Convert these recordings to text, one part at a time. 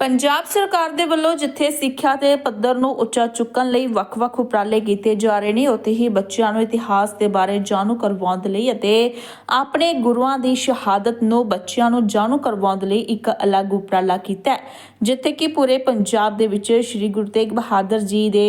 ਪੰਜਾਬ ਸਰਕਾਰ ਦੇ ਵੱਲੋਂ ਜਿੱਥੇ ਸਿੱਖਿਆ ਦੇ ਪੱਧਰ ਨੂੰ ਉੱਚਾ ਚੁੱਕਣ ਲਈ ਵੱਖ-ਵੱਖ ਉਪਰਾਲੇ ਕੀਤੇ ਜਾ ਰਹੇ ਨੇ, ਉੱਥੇ ਹੀ ਬੱਚਿਆਂ ਨੂੰ ਇਤਿਹਾਸ ਦੇ ਬਾਰੇ ਜਾਣੂ ਕਰਵਾਉਣ ਦੇ ਲਈ ਅਤੇ ਆਪਣੇ ਗੁਰੂਆਂ ਦੀ ਸ਼ਹਾਦਤ ਨੂੰ ਬੱਚਿਆਂ ਨੂੰ ਜਾਣੂ ਕਰਵਾਉਣ ਦੇ ਲਈ ਇੱਕ ਅਲੱਗ ਉਪਰਾਲਾ ਕੀਤਾ ਹੈ, ਜਿੱਥੇ ਕਿ ਪੂਰੇ ਪੰਜਾਬ ਦੇ ਵਿੱਚ ਸ੍ਰੀ ਗੁਰੂ ਤੇਗ ਬਹਾਦਰ ਜੀ ਦੇ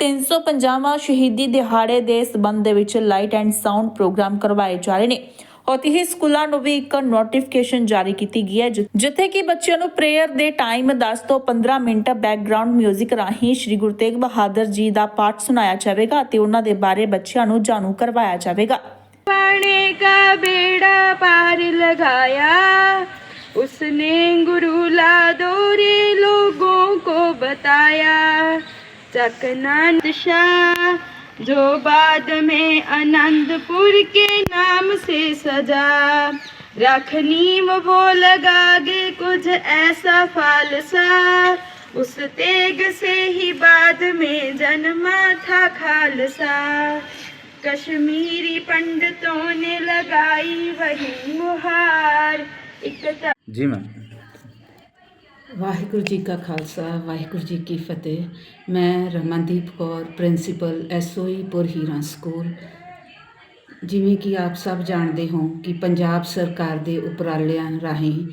350ਵਾਂ ਸ਼ਹੀਦੀ ਦਿਹਾੜੇ ਦੇ ਸਬੰਧ ਦੇ ਵਿੱਚ ਲਾਈਟ ਐਂਡ ਸਾਊਂਡ ਪ੍ਰੋਗਰਾਮ ਕਰਵਾਏ ਜਾ ਰਹੇ ਨੇ। ਅਤੇ ਇਹ ਸਕੂਲਾਂ ਨੂੰ ਵੀ ਇੱਕ ਨੋਟੀਫਿਕੇਸ਼ਨ ਜਾਰੀ ਕੀਤੀ ਗਈ ਹੈ ਜਿੱਥੇ ਕਿ ਬੱਚਿਆਂ ਨੂੰ ਪ੍ਰੇਅਰ ਦੇ ਟਾਈਮ 10 ਤੋਂ 15 ਮਿੰਟ ਬੈਕਗ੍ਰਾਉਂਡ 뮤직 ਰਾਹੀਂ ਸ੍ਰੀ ਗੁਰੂ ਤੇਗ ਬਹਾਦਰ ਜੀ ਦਾ ਪਾਠ ਸੁਣਾਇਆ ਜਾਵੇਗਾ ਅਤੇ ਉਹਨਾਂ ਦੇ ਬਾਰੇ ਬੱਚਿਆਂ ਨੂੰ ਜਾਣੂ ਕਰਵਾਇਆ ਜਾਵੇਗਾ। ਪਾਣੇ ਕਾ ਬੇੜਾ ਪਾਰ ਲਗਾਇਆ, ਉਸਨੇ ਗੁਰੂ ਲਾ ਦੋਰੇ ਲੋਗੋ ਕੋ ਬਤਾਇਆ ਚਕਨਾਨਤ ਸ਼ਾਹ जो बाद में आनंदपुर के नाम से सजा रखनी वो लगा गे कुछ ऐसा फालसा उस तेग से ही बाद में जन्मा था खालसा कश्मीरी पंडितों ने लगाई वही मुहार जी मैम ਵਾਹਿਗੁਰੂ ਜੀ ਕਾ ਖਾਲਸਾ ਵਾਹਿਗੁਰੂ ਜੀ ਕੀ ਫਤਿਹ। ਮੈਂ ਰਮਨਦੀਪ ਕੌਰ ਪ੍ਰਿੰਸੀਪਲ ਐਸਓਈ ਪੁਰ ਹੀਰਾ ਸਕੂਲ। ਜਿਵੇਂ ਕਿ ਆਪ ਸਭ ਜਾਣਦੇ ਹੋ ਕਿ ਪੰਜਾਬ ਸਰਕਾਰ ਦੇ ਉਪਰਾਲਿਆਂ ਰਾਹੀਂ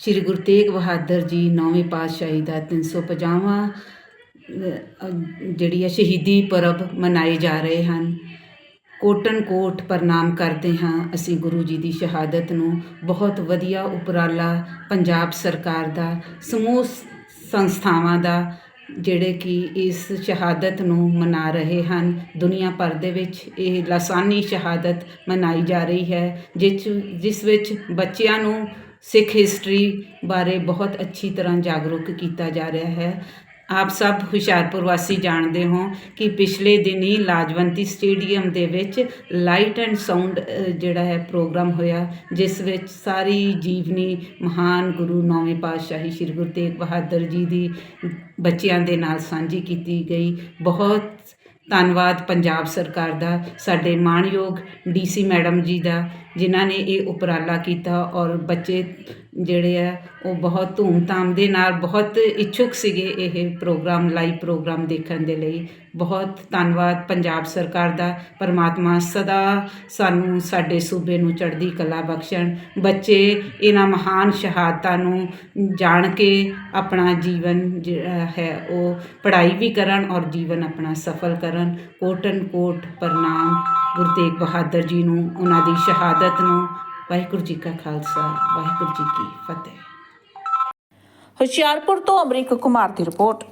ਸ੍ਰੀ ਗੁਰੂ ਤੇਗ ਬਹਾਦਰ ਜੀ ਨੌਵੇਂ ਪਾਤਸ਼ਾਹੀ ਦਾ 350ਵਾਂ ਅਹ, ਜਿਹੜੀ ਹੈ ਸ਼ਹੀਦੀ ਪਰਬ ਮਨਾਏ ਜਾ ਰਹੇ ਹਨ। ਕੋਟਨ ਕੋਟ ਪ੍ਰਣਾਮ ਕਰਦੇ ਹਾਂ। ਅਸੀਂ ਗੁਰੂ ਜੀ ਦੀ ਸ਼ਹਾਦਤ ਨੂੰ ਬਹੁਤ ਵਧੀਆ ਉਪਰਾਲਾ ਪੰਜਾਬ ਸਰਕਾਰ ਦਾ, ਸਮੂਹ ਸੰਸਥਾਵਾਂ ਦਾ, ਜਿਹੜੇ ਕਿ ਇਸ ਸ਼ਹਾਦਤ ਨੂੰ ਮਨਾ ਰਹੇ ਹਨ। ਦੁਨੀਆ ਭਰ ਦੇ ਵਿੱਚ ਇਹ ਲਾਸਾਨੀ ਸ਼ਹਾਦਤ ਮਨਾਈ ਜਾ ਰਹੀ ਹੈ ਜਿਸ ਜਿਸ ਵਿੱਚ ਬੱਚਿਆਂ ਨੂੰ ਸਿੱਖ ਹਿਸਟਰੀ ਬਾਰੇ ਬਹੁਤ ਅੱਛੀ ਤਰ੍ਹਾਂ ਜਾਗਰੂਕ ਕੀਤਾ ਜਾ ਰਿਹਾ ਹੈ। ਆਪ ਸਭ ਹੁਸ਼ਿਆਰਪੁਰ ਵਾਸੀ ਜਾਣਦੇ ਹੋ ਕਿ ਪਿਛਲੇ ਦਿਨ ਹੀ ਲਾਜਵੰਤੀ ਸਟੇਡੀਅਮ ਦੇ ਵਿੱਚ ਲਾਈਟ ਐਂਡ ਸਾਊਂਡ ਜਿਹੜਾ ਹੈ ਪ੍ਰੋਗਰਾਮ ਹੋਇਆ, ਜਿਸ ਵਿੱਚ ਸਾਰੀ ਜੀਵਨੀ ਮਹਾਨ ਗੁਰੂ ਨੌਵੇਂ ਪਾਤਸ਼ਾਹੀ ਸ੍ਰੀ ਗੁਰੂ ਤੇਗ ਬਹਾਦਰ ਜੀ ਦੀ ਬੱਚਿਆਂ ਦੇ ਨਾਲ ਸਾਂਝੀ ਕੀਤੀ ਗਈ। ਬਹੁਤ ਧੰਨਵਾਦ ਪੰਜਾਬ ਸਰਕਾਰ ਦਾ, ਸਾਡੇ ਮਾਣਯੋਗ ਡੀਸੀ ਮੈਡਮ ਜੀ ਦਾ, ਜਿਨ੍ਹਾਂ ਨੇ ਇਹ ਉਪਰਾਲਾ ਕੀਤਾ ਔਰ ਬੱਚੇ ਜਿਹੜੇ ਆ, ਉਹ ਬਹੁਤ ਧੂਮਧਾਮ ਦੇ ਨਾਲ ਬਹੁਤ ਇੱਛੁਕ ਸੀਗੇ ਇਹ ਪ੍ਰੋਗਰਾਮ, ਲਾਈਵ ਪ੍ਰੋਗਰਾਮ ਦੇਖਣ ਦੇ ਲਈ। ਬਹੁਤ ਧੰਨਵਾਦ ਪੰਜਾਬ ਸਰਕਾਰ ਦਾ, ਪਰਮਾਤਮਾ ਸਦਾ ਸਾਨੂੰ ਸਾਡੇ ਸੂਬੇ ਨੂੰ ਚੜ੍ਹਦੀ ਕਲਾ ਬਖਸ਼ਣ। ਬੱਚੇ ਇਹਨਾਂ ਮਹਾਨ ਸ਼ਹਾਦਤਾਂ ਨੂੰ ਜਾਣ ਕੇ ਆਪਣਾ ਜੀਵਨ ਜਿਹੜਾ ਹੈ, ਉਹ ਪੜ੍ਹਾਈ ਵੀ ਕਰਨ ਔਰ ਜੀਵਨ ਆਪਣਾ ਸਫਲ ਕਰਨ। ਕੋਟਨ ਕੋਟ ਪ੍ਰਣਾਮ। ਗੁਰੂ ਤੇਗ ਬਹਾਦਰ ਜੀ ਨੂੰ, ਉਹਨਾਂ ਦੀ ਸ਼ਹਾਦਤ ਨੂੰ। ਵਾਹਿਗੁਰੂ ਜੀ ਕਾ ਖਾਲਸਾ, ਵਾਹਿਗੁਰੂ ਜੀ ਕੀ ਫਤਿਹ। ਹੁਸ਼ਿਆਰਪੁਰ ਤੋਂ ਅਮਰੀਕ ਕੁਮਾਰ ਦੀ ਰਿਪੋਰਟ।